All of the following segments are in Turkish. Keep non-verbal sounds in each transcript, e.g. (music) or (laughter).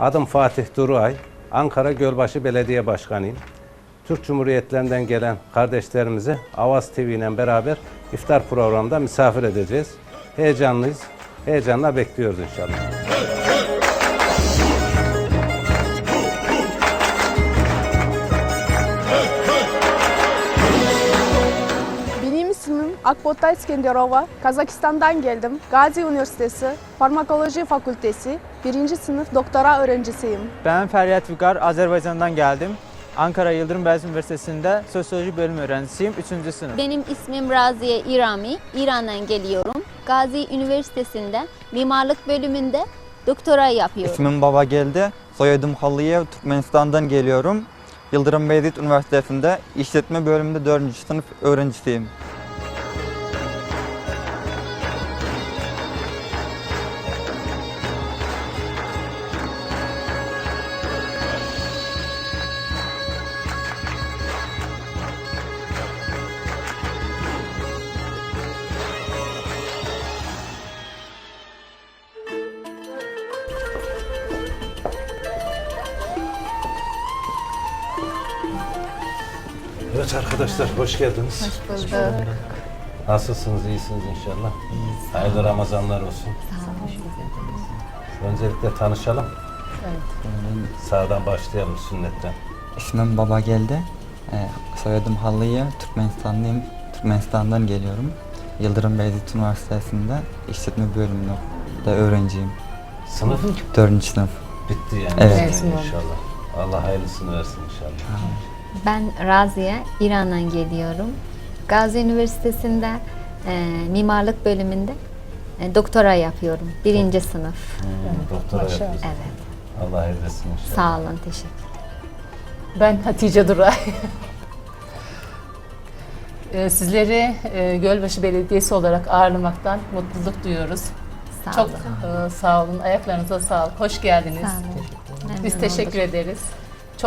Adım Fatih Duruay. Ankara Gölbaşı Belediye Başkanıyım. Türk Cumhuriyetlerinden gelen kardeşlerimizi Avaz TV ile beraber iftar programında misafir edeceğiz. Heyecanlıyız. Heyecanla bekliyoruz inşallah. İsmim Akbota İskenderova. Kazakistan'dan geldim. Gazi Üniversitesi Farmakoloji Fakültesi 1. sınıf doktora öğrencisiyim. Ben Feryat Vügar, Azerbaycan'dan geldim. Ankara Yıldırım Beyazıt Üniversitesi'nde Sosyoloji bölümü öğrencisiyim, 3. sınıf. Benim ismim Raziye İrami. İran'dan geliyorum. Gazi Üniversitesi'nde mimarlık bölümünde doktora yapıyorum. İsmim Baba geldi. Soyadım Halıyev, Türkmenistan'dan geliyorum. Yıldırım Beyazıt Üniversitesi'nde işletme bölümünde 4. sınıf öğrencisiyim. Evet arkadaşlar hoş geldiniz. Hoş bulduk. Nasılsınız? İyisiniz inşallah. Hayırlı Ramazanlar olsun. Öncelikle tanışalım. Sağdan başlayalım sünnetten. İsmim Baba geldi. Ee, soyadım Halıyev, Türkmenistanlıyım. Türkmenistan'dan geliyorum. Yıldırım Beyazıt Üniversitesi'nde işletme bölümünde öğrenciyim. Sınıf 4. sınıf. bitti yani. Evet. İnşallah. Allah hayırlısını versin inşallah. Ben Raziye, İran'dan geliyorum. Gazi Üniversitesi'nde e, mimarlık bölümünde e, doktora yapıyorum. Birinci sınıf. Hmm, doktora yapıyorsun. Evet. Allah hayırlısı inşallah. Sağ olun, teşekkür Ben Hatice Duray. Ee, Sizleri e, Gölbaşı Belediyesi olarak ağırlamaktan mutluluk duyuyoruz. Sağ Çok olun. e, sağ olun, ayaklarınıza sağlık. Hoş geldiniz. Sağ olun. Memnun Biz teşekkür ederiz.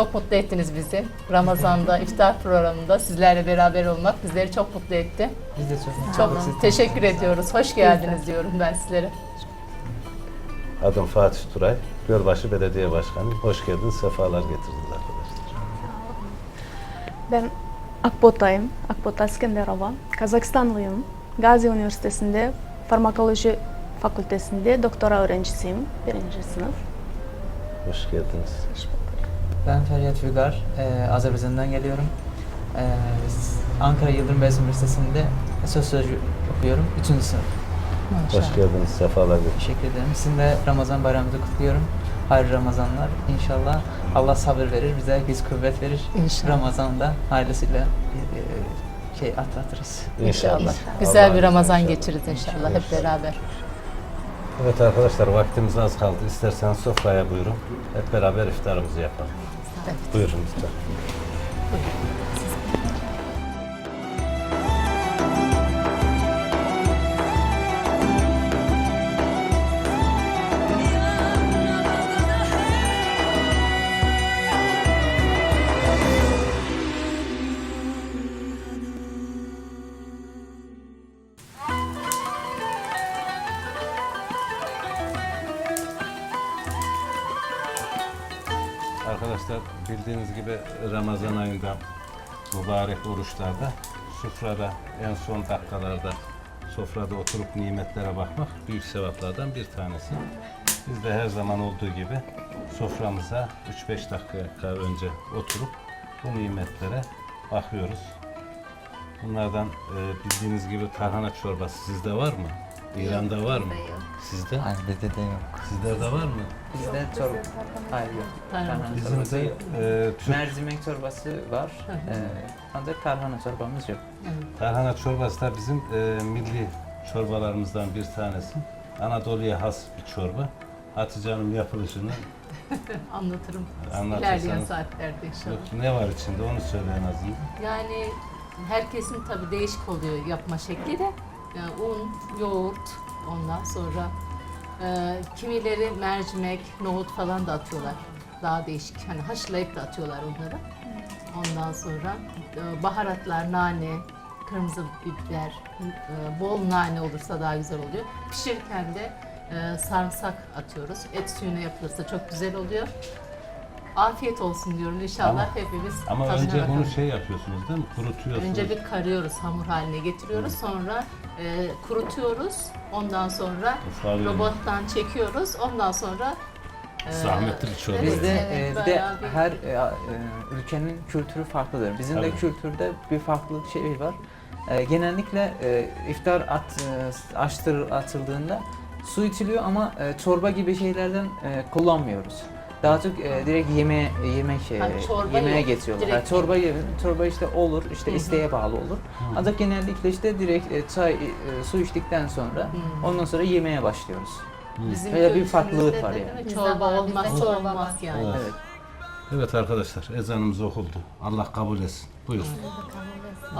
Çok mutlu ettiniz bizi. Ramazan'da (laughs) iftar programında sizlerle beraber olmak bizleri çok mutlu etti. Biz de çok Çok olun. teşekkür ediyoruz. Hoş geldiniz diyorum ben sizlere. Adım Fatih Turay. Gölbaşı Belediye Başkanı. Hoş geldiniz. Sefalar getirdiniz arkadaşlar. Ben Akbota'yım. Akbota İskenderova. Kazakistanlıyım. Gazi Üniversitesi'nde Farmakoloji Fakültesinde doktora öğrencisiyim. 1. sınıf. Hoş geldiniz. Ben Feryat Vügar, e, Azerbaycan'dan geliyorum. E, Ankara Yıldırım Beyazıt Üniversitesi'nde Sosyoloji okuyorum, 3. sınıf. Hoş geldiniz. Sefalar getirdiniz. Teşekkür ederim. Sizin de Ramazan bayramınızı kutluyorum. Hayırlı Ramazanlar. İnşallah Allah sabır verir, bize güç kuvvet verir. İnşallah. Ramazan'da hayırlısıyla e, şey atlatırız. İnşallah. Güzel Allah'ın bir Ramazan izniyle geçiririz inşallah hep İnşallah. beraber. Evet arkadaşlar vaktimiz az kaldı. İsterseniz sofraya buyurun. Hep beraber iftarımızı yapalım. Lütfen. Arkadaşlar Ramazan ayında mübarek oruçlarda sofrada en son dakikalarda sofrada oturup nimetlere bakmak büyük sevaplardan bir tanesi. Biz de her zaman olduğu gibi soframıza 3-5 dakika önce oturup bu nimetlere bakıyoruz. Bunlardan e, bildiğiniz gibi tarhana çorbası sizde var mı? İran'da var mı? Sizde? Hayır bizde de yok. Sizlerde var mı? Bizde çorba, hayır yok. Tarhana Bizim çorbası de yok. e, Türk Mercimek çorbası var, e, ancak tarhana çorbamız yok. Tarhana çorbası da bizim e, milli çorbalarımızdan bir tanesi. Anadolu'ya has bir çorba. Hatice Hanım yapılışını (laughs) Anlatırım. Anlatırsanız. İlerleyen saatlerde inşallah. yok, ne var içinde onu söyle en azından. Yani herkesin tabii değişik oluyor yapma şekli de. Un, yoğurt, ondan sonra e, kimileri mercimek, nohut falan da atıyorlar. Daha değişik. Hani haşlayıp da atıyorlar onları. Ondan sonra e, baharatlar, nane, kırmızı biber, e, bol nane olursa daha güzel oluyor. Pişirirken de e, sarımsak atıyoruz. Et suyuna yapılırsa çok güzel oluyor. Afiyet olsun diyorum inşallah Ama- hepimiz Ama tadına önce bunu bakalım. şey yapıyorsunuz değil mi? Kurutuyorsunuz. Önce bir karıyoruz, hamur haline getiriyoruz. Sonra e, kurutuyoruz. Ondan sonra Ufalıyoruz. robottan çekiyoruz. Ondan sonra e, Zahmetli bir çorba. evet, Bizde evet, e, bir de bayağı bir- her e, a- e, ülkenin kültürü farklıdır. Bizim de Tabii. kültürde bir farklılık şey var. E, genellikle e, iftar at, e, açtır, atıldığında su içiliyor ama e, çorba gibi şeylerden e, kullanmıyoruz. Daha çok e, direkt yeme yemek şey, Ha, çorba yemeğe yok, geçiyorlar. direkt Ha, çorba ye- çorba işte olur, işte isteğe bağlı olur. Ancak genellikle işte direkt e, çay, e, su içtikten sonra ondan sonra yemeğe başlıyoruz. Bizim Öyle bir farklılık var yani. Bizde Çorba olmaz, yani. Evet. Evet. Arkadaşlar ezanımız okundu. Allah kabul etsin. Buyur.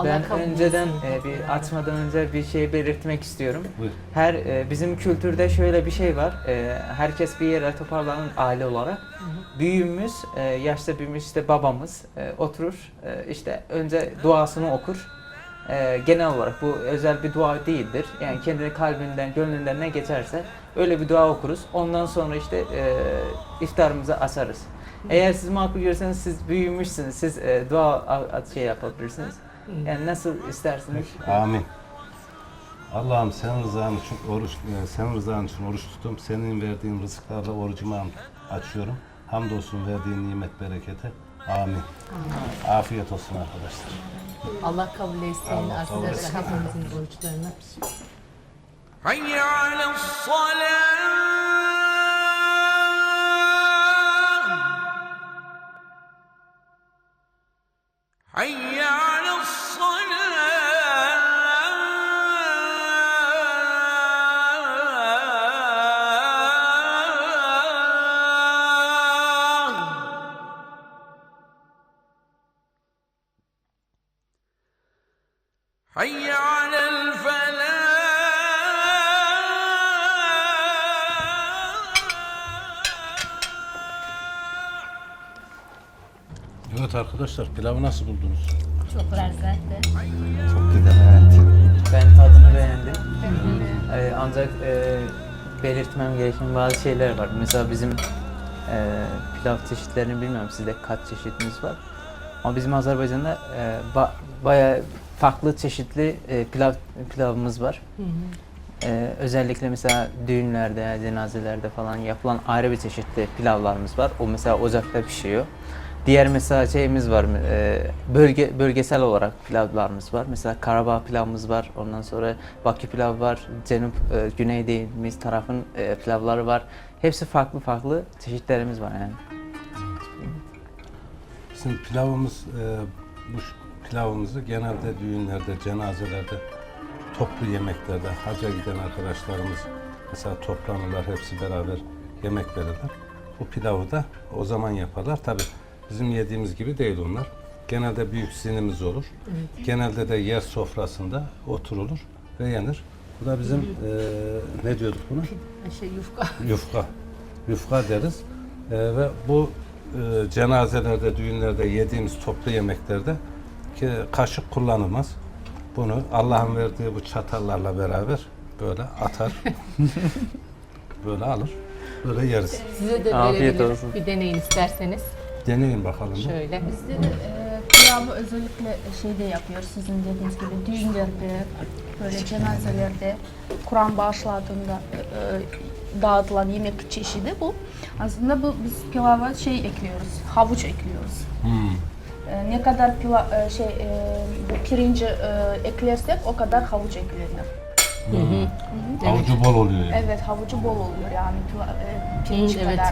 Ben kabul önceden e, bir açmadan önce bir şey belirtmek istiyorum. Buyur. Her e, bizim kültürde şöyle bir şey var. E, herkes bir yere toparlanın aile olarak. Büyüğümüz, e, yaşta büyümüş işte babamız e, oturur. E, işte önce duasını okur. E, genel olarak bu özel bir dua değildir. Yani kendi kalbinden, gönlünden ne geçerse öyle bir dua okuruz. Ondan sonra işte e, iftarımızı açarız. Eğer siz makul görürseniz siz büyümüşsünüz. Siz e, dua şey yapabilirsiniz. Yani nasıl istersiniz. Amin. Allah'ım sen rızan için oruç e, sen rızan için oruç tuttum. Senin verdiğin rızıklarla orucumu açıyorum. Hamdolsun verdiğin nimet berekete. Amin. Afiyet olsun arkadaşlar. Allah kabul etsin Allah kabul arkadaşlar etsin. oruçlarını. Hayır ala salam. حي على الصلاة. Evet arkadaşlar pilavı nasıl buldunuz? Çok lezzetli. Çok güzel evet. Ben tadını beğendim. Ee, ancak e, belirtmem gereken bazı şeyler var. Mesela bizim e, pilav çeşitlerini bilmiyorum sizde kaç çeşitimiz var. Ama bizim Azerbaycan'da e, ba- bayağı farklı çeşitli e, pilav pilavımız var. Ee, özellikle mesela düğünlerde, cenazelerde falan yapılan ayrı bir çeşitli pilavlarımız var. O mesela ocakta pişiyor. Diğer mesela şeyimiz var, e, bölge bölgesel olarak pilavlarımız var. Mesela Karabağ pilavımız var. Ondan sonra Bakü pilav var. Cenub, e, güney tarafın e, pilavları var. Hepsi farklı farklı çeşitlerimiz var yani. Bizim pilavımız, e, bu pilavımızı genelde düğünlerde, cenazelerde, toplu yemeklerde, hacca giden arkadaşlarımız mesela toplanırlar, hepsi beraber yemek verirler. Bu pilavı da o zaman yaparlar. Tabi bizim yediğimiz gibi değil onlar. Genelde büyük zinimiz olur. Genelde de yer sofrasında oturulur ve yenir. Bu da bizim e, ne diyorduk buna? Şey yufka. (laughs) yufka. Yufka deriz. Ee, ve bu e, cenazelerde, düğünlerde yediğimiz toplu yemeklerde ki kaşık kullanılmaz. Bunu Allah'ın verdiği bu çatallarla beraber böyle atar. (laughs) böyle alır. Böyle yeriz. Size de Afiyet verebilirim. olsun. Bir deneyin isterseniz. Deneyin bakalım. Şöyle. Bizde de e, pilavı özellikle şeyde yapıyoruz sizin dediğiniz gibi düğünlerde, böyle cenazelerde, Kur'an bağışladığında e, e, dağıtılan yemek çeşidi bu. Aslında bu biz pilava şey ekliyoruz, havuç ekliyoruz. Hmm. E, ne kadar pilav, e, şey e, bu pirinci e, eklersek o kadar havuç eklenir. Havucu bol oluyor yani. Evet havucu bol oluyor yani e, pirinç Hı, evet. kadar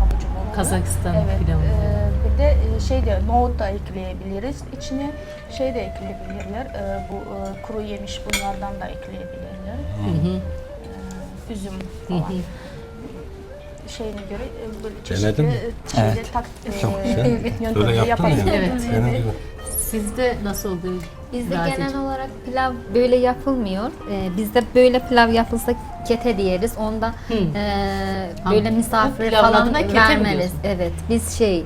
havucu bol oluyor. Kazakistan Evet, pilavı. e, bir de e, şey de nohut da ekleyebiliriz. İçine şey de ekleyebilirler. e, bu e, kuru yemiş bunlardan da ekleyebilirler. Hı hı. E, üzüm Hı falan. hı. Şeyine göre e, böyle Denedin mi? çeşitli Evet. tak, e, Çok güzel. evet, Böyle yöntemle yaptın mı? yapabiliriz. Evet. Sizde nasıl oldu? Bizde Razicim? genel olarak pilav böyle yapılmıyor. Ee, bizde böyle pilav yapılsa kete diyeriz. Onda Hı. e, böyle misafire falan vermeriz. Evet. Biz şey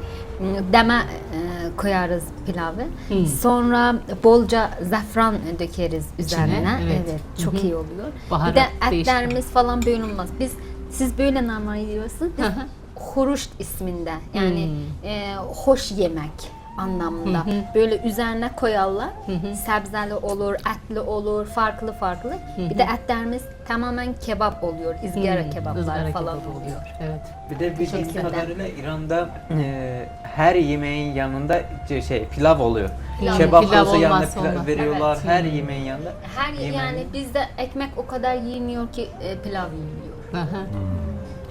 deme e, koyarız pilavı. Hı. Sonra bolca zafran dökeriz üzerine. evet. Evet. Hı çok hı. iyi oluyor. Baharat bir de değişik. etlerimiz falan bölünmez. Biz Siz böyle normal yiyorsunuz. Biz huruşt isminde yani e, hoş yemek anlamında. Böyle üzerine koyarlar. Sebzeli olur, etli olur, farklı farklı. Bir de etlerimiz tamamen kebap oluyor. izgara kebaplar Izgara falan kebap oluyor. Evet. Bir de bildiğim kadarıyla İran'da e, her yemeğin yanında şey pilav oluyor. Pilav- Kebap pilav olsa yanında pilav olmaz. veriyorlar. Evet. Her Hmm. yemeğin yanında. Her Yemeği- yani bizde ekmek o kadar yiymiyor ki e, pilav yiyiliyor. Aha.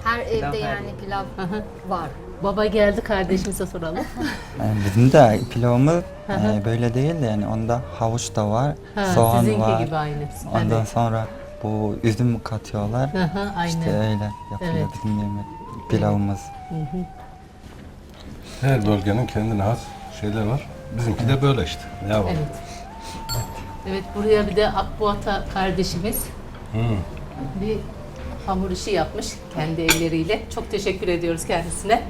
Her Pilav evde her yani pilav var. Baba geldi kardeşimize soralım. (laughs) Yani bizim de pilavımız Hı hı. e, böyle değil de yani onda havuç da var, Ha, soğan sizinki var. gibi aynı. Ondan Evet. sonra bu üzüm katıyorlar. Aha, aynen. İşte öyle yapılıyor Evet. bizim yemek pilavımız. Her bölgenin kendine has şeyler var. Bizimki de böyle işte. Ne yapalım? Evet. Evet buraya bir de Akbuata kardeşimiz Hı. bir hamur işi yapmış kendi elleriyle. Çok teşekkür ediyoruz kendisine.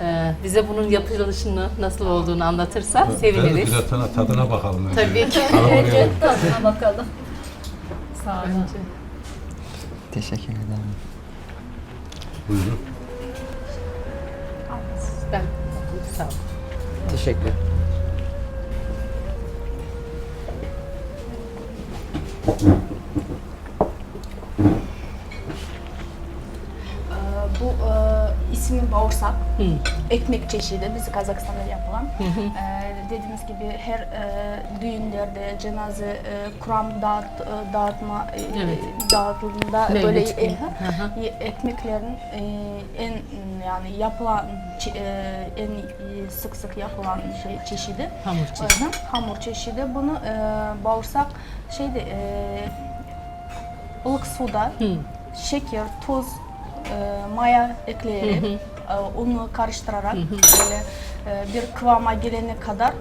Ee, bize bunun yapılışını nasıl olduğunu anlatırsa seviniriz. birer tane tadına bakalım. önce. Tabii ki. Oraya- Tadına bakalım. Sağ olun. Önce. Teşekkür ederim. Buyurun. Ben sağ ol. Teşekkür. Ee, bu e, ismi bağırsak. Hı. ekmek çeşidi bizi Kazakistan'da yapılan. Ee, dediğimiz gibi her e, düğünlerde, cenaze, e, Kur'an dağıt, e, dağıtma e, Evet. Mevlüt böyle günü. e, Hı hı. e, ekmeklerin e, en yani yapılan çe- e, en e, sık sık yapılan şey çeşidi. Hamur çeşidi. Hı hı, hamur çeşidi. Bunu e, bağırsak şeyde e, ılık suda Hı. şeker, tuz, maya ekleyerek e, unu karıştırarak böyle e, bir kıvama gelene kadar e,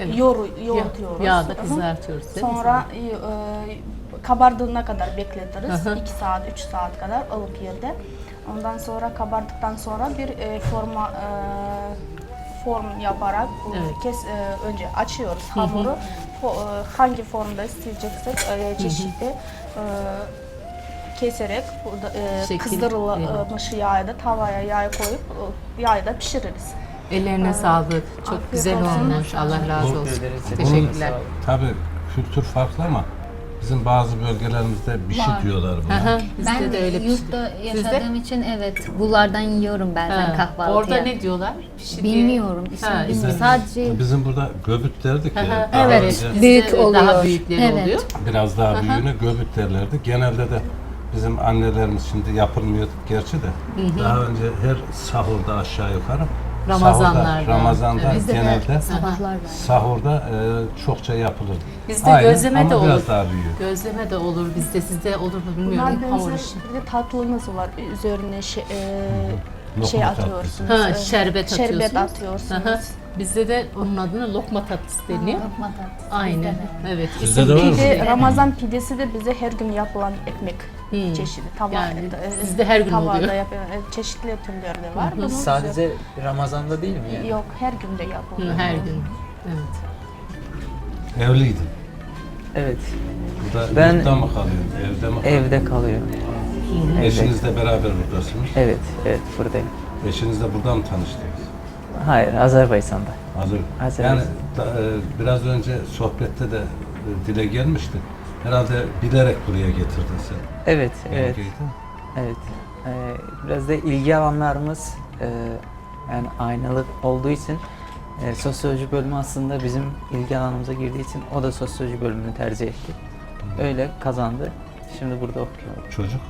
Evet. Ya- yoğurtuyoruz. Yağda hı. kızartıyoruz? Sonra e, kabardığına kadar bekletiriz. Hı hı. 2 saat, 3 saat kadar ılık yerde. Ondan sonra kabardıktan sonra bir e, forma e, form yaparak Evet. kes e, önce açıyoruz hamuru. Fo- e, hangi formda isteyeceksek e, çeşitli e, keserek burada e, Şekil kızdırılmış yağı da tavaya yağ koyup e, yağı da pişiririz. Ellerine sağlık. Çok Afiyet güzel olsun. olmuş. Allah razı olsun. Teşekkürler. Tabii kültür farklı ama bizim bazı bölgelerimizde bir şey Var. diyorlar buna. Aha, Ben de öyle pişti. yurtta yaşadığım için evet bunlardan yiyorum bazen Ha, kahvaltıya. Orada ne diyorlar? Pişi diye- Bilmiyorum ismini Ha, bilmiyorum. Bizim- Sadece Bizim burada göbüt derdik ya. Aha, daha Evet. önce Bizde Büyük Daha oluyor. büyükleri Evet. oluyor. biraz daha büyüğüne göbüt derlerdi. Genelde de bizim annelerimiz şimdi yapılmıyor gerçi de. Daha önce her sahurda aşağı yukarı Ramazanlarda. sahurda, Ramazan'da Evet. bizde de genelde sabahlar var. sahurda e, çokça yapılırdı. Bizde Aynı gözleme ama de olur. biraz daha büyük. Gözleme de olur bizde. Sizde olur mu bilmiyorum. Bunlar Hamur benzer işi. bir de tatlımız var. Üzerine şey, e, şey atıyorsunuz. Ha, e, şerbet atıyorsunuz. Şerbet atıyorsunuz. Aha. Bizde de onun adına lokma tatlısı deniyor. Lokma tatlısı. Aynen. Evet. Sizde isim de var mı? değişiyor. Ramazan pidesi de bize her gün yapılan ekmek Hmm. çeşidi. Tava, Yani e, sizde her gün tavada oluyor. yapıyor. E, Çeşitli türleri de var. Bunun Sadece Ramazan'da değil mi yani? Yok her gün de Hı, yapılıyor. her gün. Evet. Evliydin. Evet. Burada Ben- yurtta mı kalıyorsun? Evde mi kalıyorsun? Evde kalıyor. Eşinizle beraber buradasınız. Evet, evet buradayım. Eşinizle burada mı tanıştınız? Hayır, Azerbaycan'da. Hazır. Hazır. Yani da- e, biraz önce sohbette de e, dile gelmişti. Herhalde bilerek buraya getirdin sen. Evet, evet, de. evet. Ee, biraz da ilgi alanlarımız e, yani aynalık olduğu için e, sosyoloji bölümü aslında bizim ilgi alanımıza girdiği için o da sosyoloji bölümünü tercih etti. Öyle kazandı. Şimdi burada okuyor. Çocuk.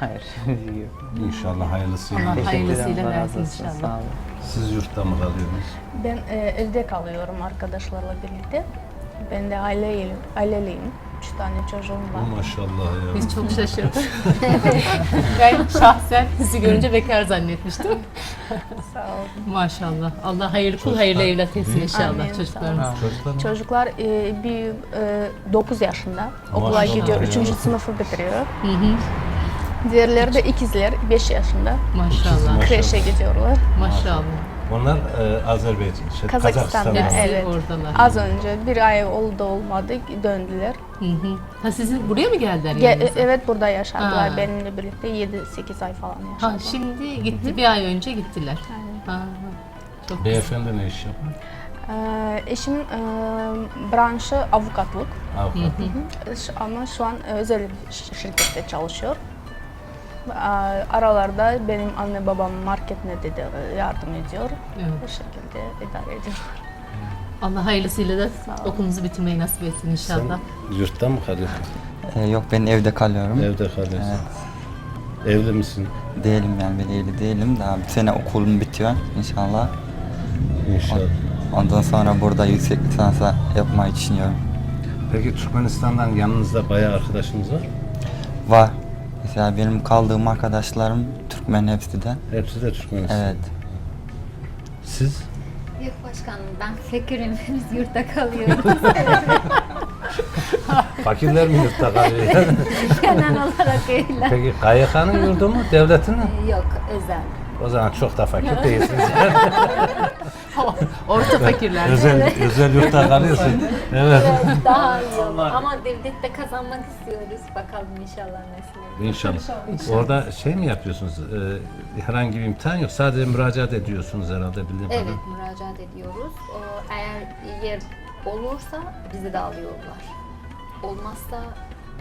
Hayır. (laughs) yok. İnşallah hayırlısıyla. Allah Teşekkür ederim, hayırlısıyla versin inşallah. Sağ olun. Siz yurtta mı kalıyorsunuz? Ben e, evde kalıyorum arkadaşlarla birlikte. Ben de aileyim, aileliyim. Üç tane çocuğum var. Maşallah ya. Biz çok şaşırdık. (laughs) ben şahsen sizi görünce bekar zannetmiştim. (laughs) Sağ olun. Maşallah. Allah hayırlı kul hayırlı evlat etsin inşallah Amin. çocuklarımız. Çocuklar mı? Çocuklar e, bir e, 9 yaşında okula Maşallah gidiyor, ya. 3. sınıfı bitiriyor. Hı hı. Diğerleri de ikizler 5 yaşında. Maşallah. Kreşe gidiyorlar. Maşallah. Onlar e, Azerbaycan, şey, Kazakistan'da, Kazakistan'da. Hepsi evet. oradalar. Az önce bir ay oldu olmadı döndüler. Hı hı. Ha sizin buraya mı geldiler Ge- yanınıza? evet burada yaşadılar Ha. benimle birlikte 7-8 ay falan yaşadılar. Ha şimdi gitti bir ay önce gittiler. Ha, ha. Çok güzel. Beyefendi ne iş yapar? Ee, eşimin e, branşı avukatlık Avukat. Ş- ama şu an özel bir ş- şirkette çalışıyor. Aralarda benim anne babam marketine de de yardım ediyor. Evet. Bu şekilde idare ediyor. Allah hayırlısıyla da okulunuzu bitirmeyi nasip etsin inşallah. Sen yurtta mı kalıyorsun? Ee, yok ben evde kalıyorum. Evde kalıyorsun. Evli misin? Değilim yani ben evli değilim. Daha bir sene okulum bitiyor inşallah. İnşallah. Ondan sonra burada yüksek lisansa yapmayı düşünüyorum. Peki Türkmenistan'dan yanınızda bayağı arkadaşınız var. Var. Mesela benim kaldığım arkadaşlarım Türkmen hepsi de. Hepsi de Türkmenistan. Evet. Siz? Yok başkanım ben fakirim. (laughs) Biz yurtta kalıyoruz. (laughs) Fakirler mi yurtta kalıyor? (laughs) Genel olarak öyle. Peki KYK'nın yurdu mu, devletin mi? Yok özel. O zaman çok da fakir değilsiniz. Orta fakirler. özel özel yurtta kalıyorsun. Evet. Daha iyi olur. Ama devlette kazanmak istiyoruz. Bakalım inşallah nasıl olur. İnşallah. Orada şey mi yapıyorsunuz? Ee, herhangi bir imtihan yok. Sadece müracaat ediyorsunuz herhalde bildiğim Evet kadarıyla. müracaat ediyoruz. O, eğer yer olursa bizi de alıyorlar. Olmazsa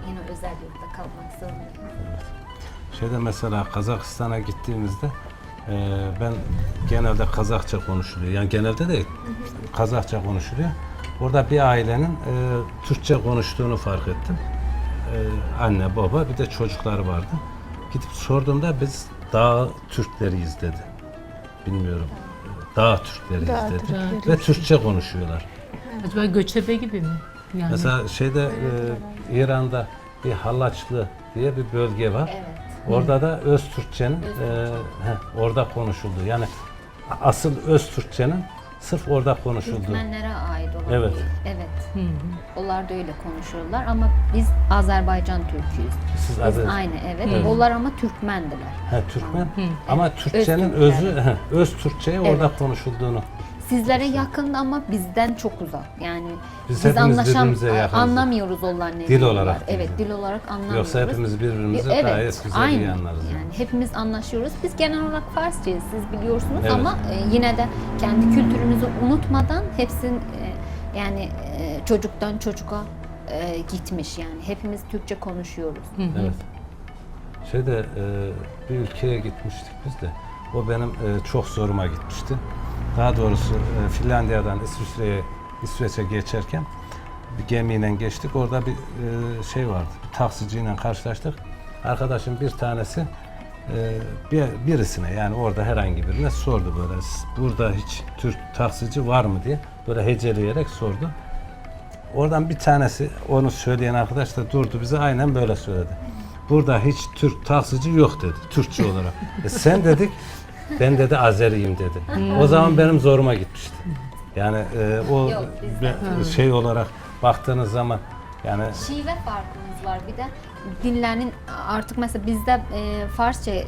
yine özel yurtta kalmak zorundayız. Şeyde mesela Kazakistan'a gittiğimizde e, ben genelde Kazakça konuşuluyor. Yani genelde de Kazakça konuşuluyor. Orada bir ailenin e, Türkçe konuştuğunu fark ettim. E, anne, baba bir de çocuklar vardı. Gidip sorduğumda biz dağ Türkleriyiz dedi. Bilmiyorum. Dağ Türkleriyiz Dağ dedi. Türkleri. Ve Türkçe konuşuyorlar. Acaba göçebe gibi mi? Yani. Mesela şeyde e, İran'da bir Halaçlı diye bir bölge var. Evet. Orada da öz Türkçenin e, heh, orada konuşuldu. Yani asıl öz Türkçenin sırf orada konuşuldu. Türkmenlere ait olan Evet. bir- Evet. Onlar da öyle konuşuyorlar ama biz Azerbaycan Türküyüz. Siz Biz adı aynı evet. Onlar ama Türkmendiler. he, Türkmen ama Türkçenin Öz özü heh, öz Türkçeyi orada Evet. konuşulduğunu. Sizlere yakın ama bizden çok uzak. Yani Biz birbirimize yakınız. anlamıyoruz onlar ne Dil olarak Evet, dil olarak anlamıyoruz. Yoksa hepimiz birbirimizi Evet, gayet güzel aynı. iyi anlarız. yani. Yani hepimiz anlaşıyoruz. Biz genel olarak Farsçayız siz biliyorsunuz Evet. ama e, yine de kendi kültürümüzü unutmadan hepsin e, yani e, çocuktan çocuğa e, gitmiş yani. Hepimiz Türkçe konuşuyoruz. Evet. Şeyde e, bir ülkeye gitmiştik biz de. O benim e, çok zoruma gitmişti. Daha doğrusu e, Finlandiya'dan İsviçre'ye İsveç'e geçerken bir gemiyle geçtik. Orada bir e, şey vardı. Bir taksiciyle karşılaştık. Arkadaşım bir tanesi e, bir, birisine yani orada herhangi birine sordu böyle. Burada hiç Türk taksici var mı diye böyle heceleyerek sordu. Oradan bir tanesi onu söyleyen arkadaş da durdu bize aynen böyle söyledi. Burada hiç Türk taksici yok dedi Türkçe olarak. E sen dedik ben dedi Azeriyim dedi. O zaman benim zoruma gitmişti. Yani e, o Yok, bizde. be- şey olarak baktığınız zaman yani Şive farkımız var bir de dinlerin artık mesela bizde e, Farsça e,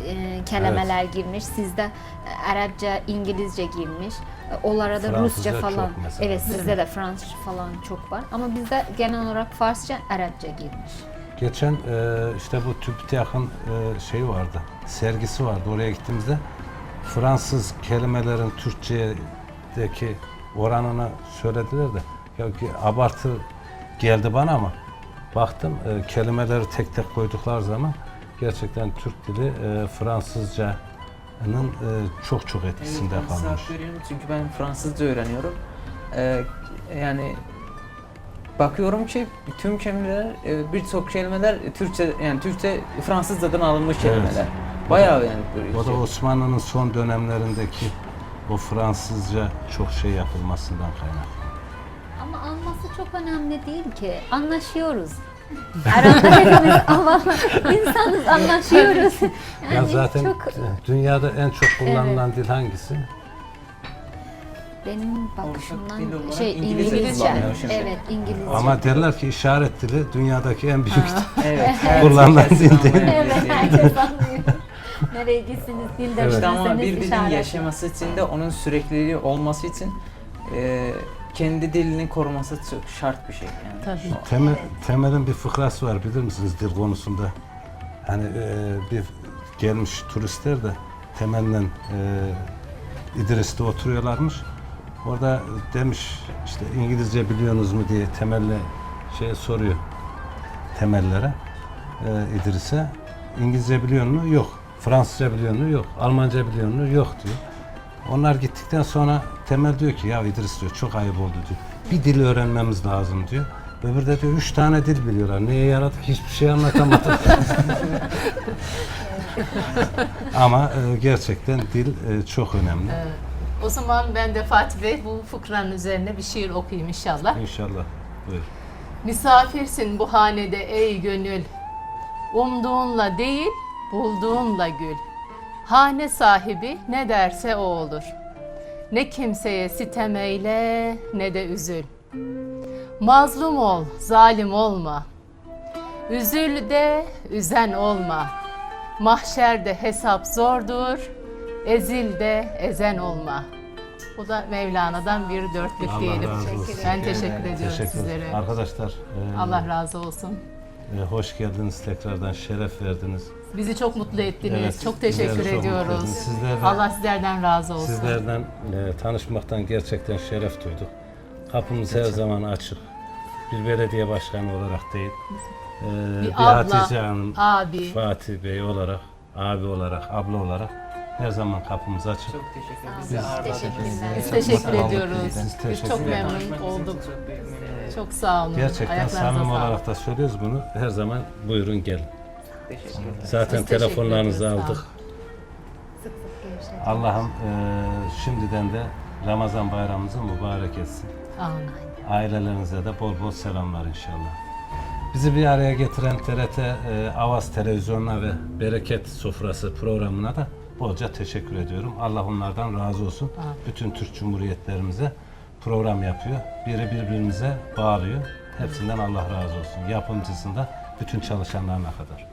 kelimeler girmiş, sizde e, Arapça, İngilizce girmiş. E, Onlara da Fransızca Rusça falan. mesela. Evet sizde de Fransızca falan çok var ama bizde genel olarak Farsça, Arapça girmiş. Geçen e, işte bu TÜBİTAK'ın e, şeyi vardı, sergisi vardı. Oraya gittiğimizde Fransız kelimelerin Türkçe'deki oranını söylediler de ya ki abartı geldi bana ama baktım e, kelimeleri tek tek koyduklar zaman gerçekten Türk dili e, Fransızca'nın e, çok çok etkisinde Evet, kalmış. çünkü ben Fransızca öğreniyorum. Ee, yani bakıyorum ki tüm kelimeler, e, birçok kelimeler Türkçe yani Türkçe Fransızcadan alınmış Evet. kelimeler. Bayağı yani böyle O da şey. Osmanlı'nın son dönemlerindeki o Fransızca çok şey yapılmasından kaynaklı. Ama anması çok önemli değil ki. Anlaşıyoruz. (laughs) Arada hepimiz ama insanız anlaşıyoruz. (laughs) Yani Ya zaten çok dünyada en çok kullanılan dil hangisi? Benim Ortak bakışımdan dil olarak şey İngilizce İngilizce. şimdi. Evet İngilizce. Ama derler ki işaret dili dünyadaki en büyük dil. (laughs) Evet. her Kullanılan herkes dil değil. anlayabilir. Evet herkes anlıyor. (laughs) Nereye gitsiniz dilde Evet. İşte ama bir dilin işaret. yaşaması için de onun sürekliliği olması için e, kendi dilini koruması çok şart bir şey yani. Tabii. Temel, Temel'in bir fıkrası var bilir misiniz dil konusunda? Hani e, bir gelmiş turistler de Temel'le e, İdris'te oturuyorlarmış. Orada demiş işte İngilizce biliyorsunuz mu diye Temel'le şey soruyor Temellere e, İdris'e. İngilizce biliyor mu? Yok. Fransızca biliyor mu? Yok. Almanca biliyor mu? Yok diyor. Onlar gittikten sonra Temel diyor ki ya İdris diyor çok ayıp oldu diyor. Bir dil öğrenmemiz lazım diyor. Öbürü de diyor üç tane dil biliyorlar. Neye yaradık hiçbir şey anlatamadık. (laughs) Ama e, gerçekten dil e, çok önemli. O zaman ben de Fatih Bey bu fıkranın üzerine bir şiir okuyayım inşallah. İnşallah. Buyur. Misafirsin bu hanede ey gönül. Umduğunla değil, bulduğunla gül. Hane sahibi ne derse o olur. Ne kimseye sitem eyle ne de üzül. Mazlum ol, zalim olma. Üzül de üzen olma. Mahşerde hesap zordur. Ezil de ezen olma. Bu da Mevlana'dan bir dörtlük Allah diyelim. razı olsun. Ben teşekkür ediyorum Teşekkür sizlere. Arkadaşlar e, Allah razı olsun. e, hoş geldiniz tekrardan şeref verdiniz. Bizi çok mutlu ettiniz. Evet, çok teşekkür çok ediyoruz. Sizlerden- Allah sizlerden razı olsun. Sizlerden e, tanışmaktan gerçekten şeref duyduk. Kapımız her zaman açık. Bir belediye başkanı olarak değil, e, Bir bir, abla, Hatice Hanım, Abi. Fatih Bey olarak, abi olarak, abla olarak her zaman kapımız açık. Çok teşekkür ederiz. Bizi ağırladınız. Biz Çok teşekkür olduk ediyoruz. Biz Biz teşekkür çok ederiz. memnun olduk. Çok bir- Çok sağ olun. Gerçekten Ayaklarınıza samimi sağlık. olarak da söylüyoruz bunu. Her zaman buyurun gelin. Teşekkür. Zaten Biz teşekkür telefonlarınızı sağ aldık. Sık sık görüşelim. Allah'ım e, şimdiden de Ramazan bayramımızı mübarek etsin. Amin. Ailelerinize de bol bol selamlar inşallah. Bizi bir araya getiren TRT e, Avaz Televizyonu'na ve Bereket Sofrası programına da bolca teşekkür ediyorum. Allah onlardan razı olsun. Amin. Bütün Türk Cumhuriyetlerimize program yapıyor. Biri birbirimize bağlıyor. Hepsinden Allah razı olsun. Yapımcısında bütün çalışanlarına kadar.